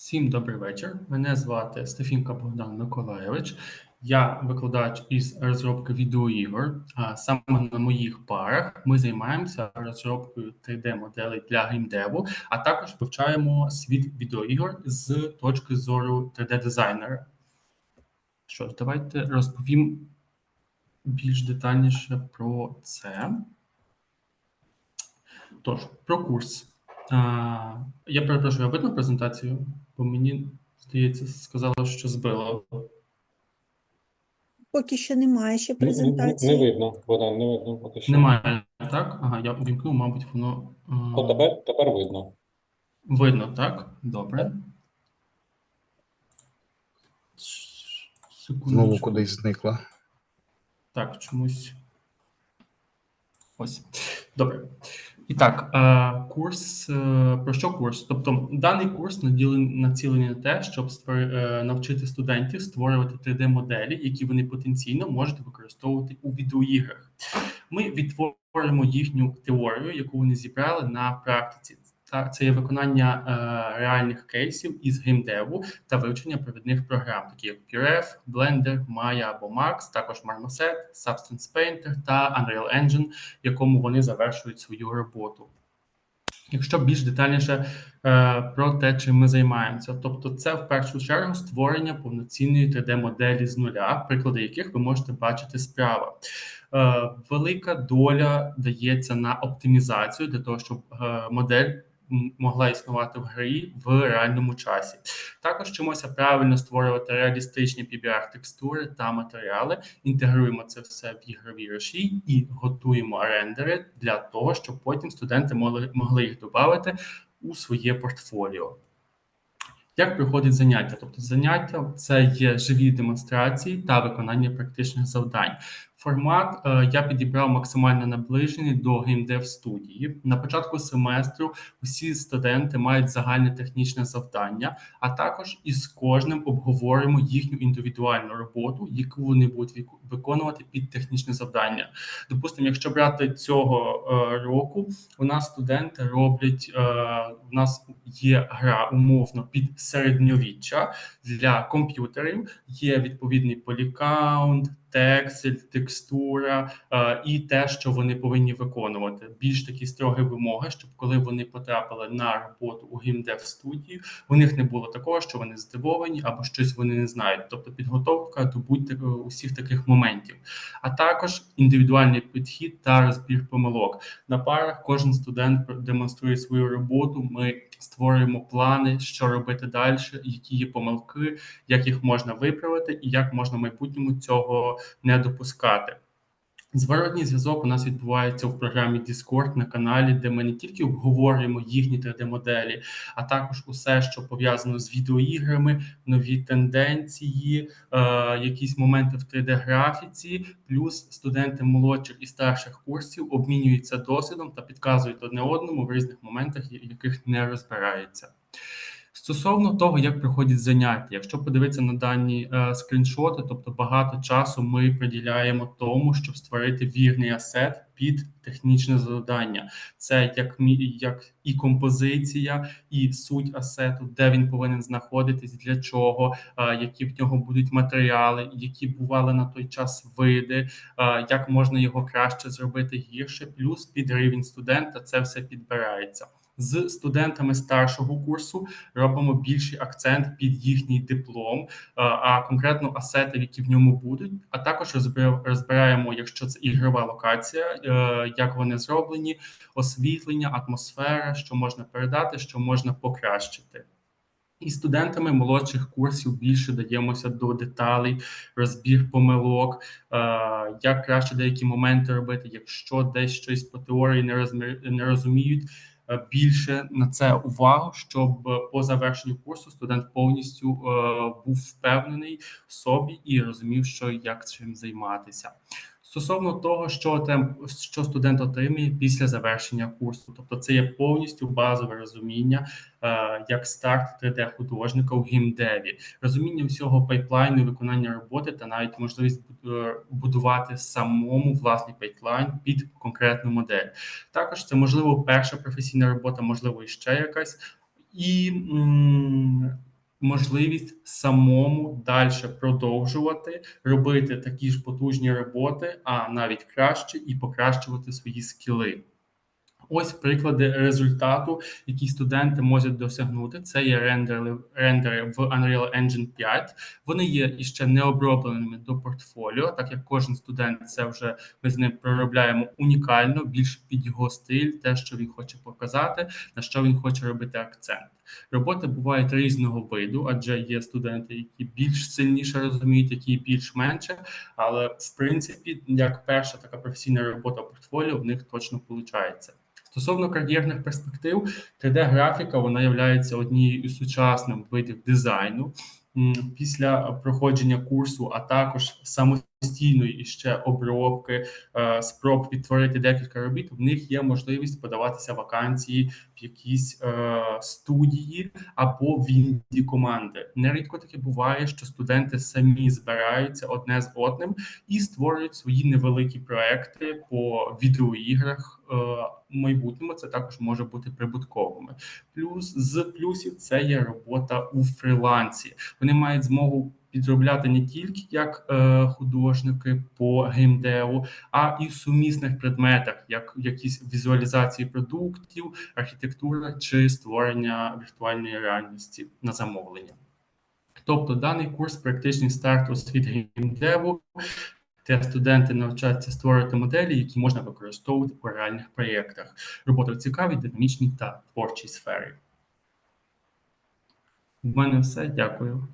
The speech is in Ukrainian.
Всім добрий вечір. Мене звати Стефінка Богдан Миколайович. Я викладач із розробки відеоігор. А саме на моїх парах ми займаємося розробкою 3D-моделей для геймдеву, а також вивчаємо світ відеоігор з точки зору 3D-дизайнера. Що ж, давайте розповім більш детальніше про це. Тож, про курс. А, Я перепрошую, а видно презентацію? Бо мені здається, сказала, що збила. Поки що немає ще Не, не, презентації. не видно, Богдан, не видно поки що. Немає, так? Ага, я увімкнув, мабуть, воно а, О, тепер, тепер видно. видно, так? Добре. Секундочку. Знову кудись зникла. Так, чомусь. Ось. Добре. І так, е, курс е, про що курс? Тобто, даний курс націлений на те, щоб е, навчити студентів створювати 3D-моделі, які вони потенційно можуть використовувати у відеоіграх. Ми відтворюємо їхню теорію, яку вони зібрали на практиці. Та це є виконання е, реальних кейсів із геймдеву та вивчення провідних програм, такі як PureF, Blender, Maya або Max, також Marmoset, Substance Painter та Unreal Engine, в якому вони завершують свою роботу. Якщо більш детальніше е, про те, чим ми займаємося, тобто це в першу чергу створення повноцінної 3D-моделі з нуля, приклади яких ви можете бачити справа. Е, велика доля дається на оптимізацію для того, щоб е, модель могла існувати в грі в реальному часі. Також вчимося правильно створювати реалістичні PBR-текстури та матеріали, інтегруємо це все в ігрові руші і готуємо рендери для того, щоб потім студенти могли їх додати у своє портфоліо. Як проходить заняття? Тобто заняття це є живі демонстрації та виконання практичних завдань. Формат е, я підібрав максимально наближений до геймдев студії. На початку семестру усі студенти мають загальне технічне завдання, а також із кожним обговорюємо їхню індивідуальну роботу, яку вони будуть виконувати під технічне завдання. Допустимо, якщо брати цього е, року, у нас студенти роблять. Е, у нас є гра умовно під середньовіччя для комп'ютерів. Є відповідний полікаунт, тексель, текстура е, і те, що вони повинні виконувати. Більш такі строгі вимоги, щоб коли вони потрапили на роботу у геймдев студії, у них не було такого, що вони здивовані або щось вони не знають. Тобто підготовка до будь е, усіх таких моментів, а також індивідуальний підхід та розбір помилок. На парах кожен студент демонструє свою роботу. Ми створюємо плани, що робити далі, які є помилки, як їх можна виправити, і як можна в майбутньому цього не допускати. Зворотній зв'язок у нас відбувається в програмі Discord на каналі, де ми не тільки обговорюємо їхні 3D-моделі, а також усе, що пов'язано з відеоіграми, нові тенденції, е, якісь моменти в 3D-графіці, плюс студенти молодших і старших курсів обмінюються досвідом та підказують одне одному в різних моментах, в яких не розбираються. Стосовно того, як проходять заняття, якщо подивитися на дані е, скріншоти, тобто багато часу ми приділяємо тому, щоб створити вірний асет під технічне завдання. Це як як і композиція, і суть асету, де він повинен знаходитись, для чого, е, які в нього будуть матеріали, які бували на той час види, е, як можна його краще зробити гірше. Плюс під рівень студента це все підбирається. З студентами старшого курсу робимо більший акцент під їхній диплом, е, а конкретно асети, які в ньому будуть. А також розбира- розбираємо, якщо це ігрова локація, е, як вони зроблені, освітлення, атмосфера, що можна передати, що можна покращити. І студентами молодших курсів більше даємося до деталей, розбір помилок, е, як краще деякі моменти робити, якщо десь щось по теорії не розуміють. Е, Більше на це увагу, щоб по завершенню курсу студент повністю е, був впевнений в собі і розумів, що як цим займатися. Стосовно того, що тем, що студент отримує після завершення курсу, тобто це є повністю базове розуміння, е, як старт 3D-художника у геймдеві, розуміння всього пайплайну, виконання роботи та навіть можливість е, будувати самому власний пайплайн під конкретну модель. Також це можливо перша професійна робота, можливо, і ще якась. І м, можливість самому далі продовжувати робити такі ж потужні роботи, а навіть краще і покращувати свої скіли. Ось приклади результату, які студенти можуть досягнути. Це є рендери, рендери в Unreal Engine 5. Вони є іще не обробленими до портфоліо, так як кожен студент це вже ми з ним проробляємо унікально, більш під його стиль, те, що він хоче показати, на що він хоче робити акцент. Роботи бувають різного виду, адже є студенти, які більш сильніше розуміють, які більш менше. Але в принципі, як перша така професійна робота портфоліо, в них точно виходить. Стосовно кар'єрних перспектив, 3D-графіка вона є однією із сучасних видів дизайну. Після проходження курсу, а також самостійної іще обробки, е, спроб відтворити декілька робіт, в них є можливість подаватися вакансії в якісь е, студії або в інді команди. Нерідко таке буває, що студенти самі збираються одне з одним і створюють свої невеликі проекти по відеоіграх. Е, майбутньому це також може бути прибутковими. Плюс з плюсів це є робота у фрілансі. Вони мають змогу підробляти не тільки як е, художники по геймдеву, а і в сумісних предметах, як якісь візуалізації продуктів, архітектура чи створення віртуальної реальності на замовлення. Тобто даний курс практичний старт у світ геймдеву, де студенти навчаються створювати моделі, які можна використовувати у реальних проєктах. Робота в цікавій, динамічній та творчій сфері. У мене все. Дякую.